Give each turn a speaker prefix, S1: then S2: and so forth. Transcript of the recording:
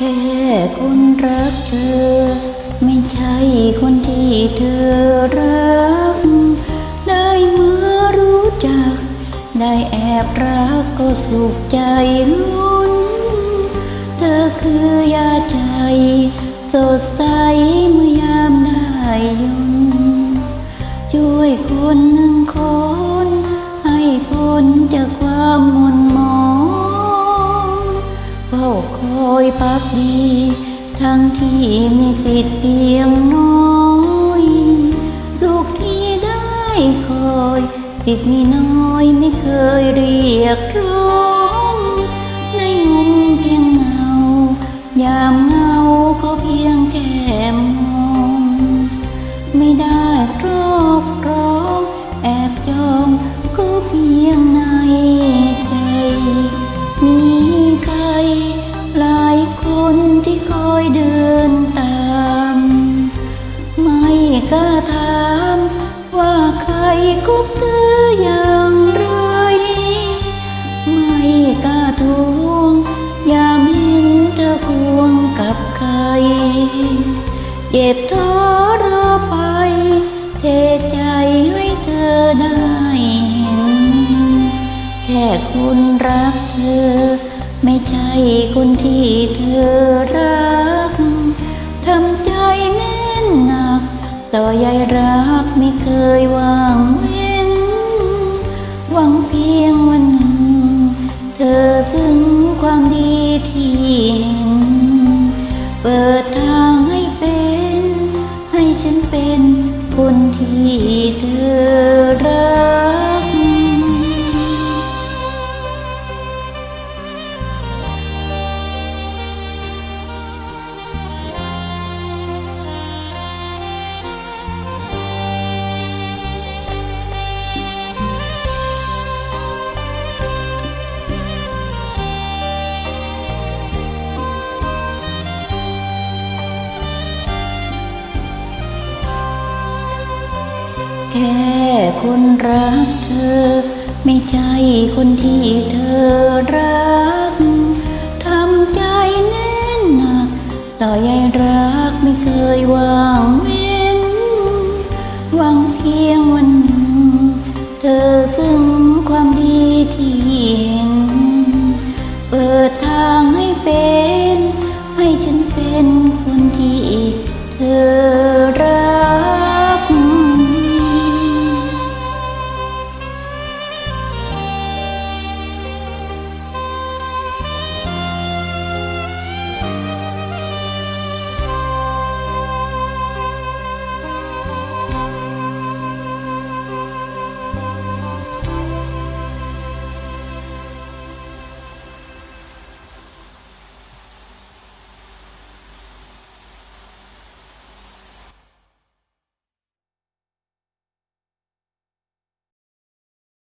S1: แค่คนรักเธอ ไม่ใช่คนที่เธอรัก ได้มารู้จัก ได้แอบรักก็สุขใจลุ้น เธอคือยาใจสดใส อยพักดี ทั้งที่มีสิทธิ์เพียงน้อยสุขที่ได้คอยสิทธิ์มีน้อยไม่เคยเรียกร้องในมุมเพียงเงายามเงาก็เพียงแค่มอง ไม่ได้ครอบ กล้าถามว่าใครคบเธออย่างไร ไม่กล้าทวงยามเห็นเธอควงกับใคร เจ็บท้อรอไป เทใจให้เธอได้เห็น แค่คุณรักเธอ ไม่ใช่คนที่เธอรัก ทำใจแน่นหนัก ต่อใยรักไม่เคยวางเว้นหวังเพียงวันหนึ่ง เธอซึ่งความดีที่เห็น เปิดทางให้เป็น ให้ฉันเป็นคนที่ แค่คนรักเธอ ไม่ใช่คนที่เธอรักทำใจแน่นหนัก ต่อใยรักไม่เคยวางเว้นหวังเพียงวันหนึ่งเธอ